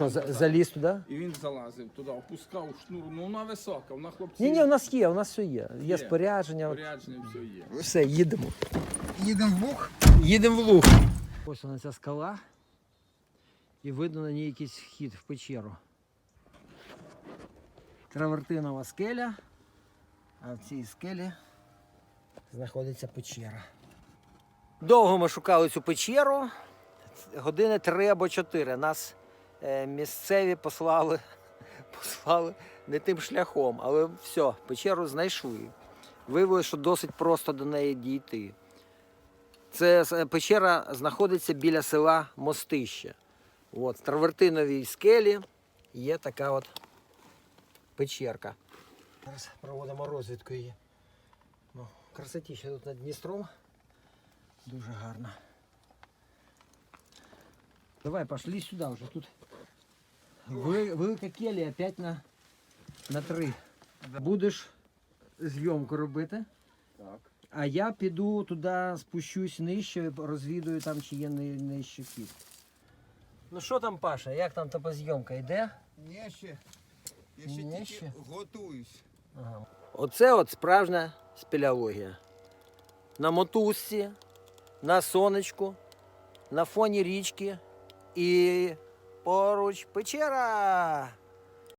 Що, за- заліз туди? І він залазив туди, опускав шнур. Ну вона висока, вона хлопці. Ні, ні, у нас є, у нас все є. Є Є. спорядження. Порядження все є. Все, їдемо. Їдемо в луг. Їдемо в луг. Ось вона ця скала. І видно на ній якийсь вхід в печеру. Травертинова скеля. А в цій скелі знаходиться печера. Довго ми шукали цю печеру. Години три або чотири. Нас місцеві послали, послали не тим шляхом, але все, печеру знайшли. Виявилося, що досить просто до неї дійти. Це печера знаходиться біля села Мостище. От, в травертиновій скелі є така от печерка. Зараз проводимо розвідку її. Ну, красотіще тут над Дністром. Дуже гарно. Давай, пошли сюди вже. Тут вели- велика келія 5 на, на 3. Будеш зйомку робити. Так. А я піду туди, спущусь нижче, розвідую там, чи є нижче хід. Ну що там, Паша, як там топозйомка йде? Ні, ще. Я ще Ні, тільки ще? готуюсь. Ага. Оце от справжня спелеологія. На мотузці, на сонечку, на фоні річки і поруч печера.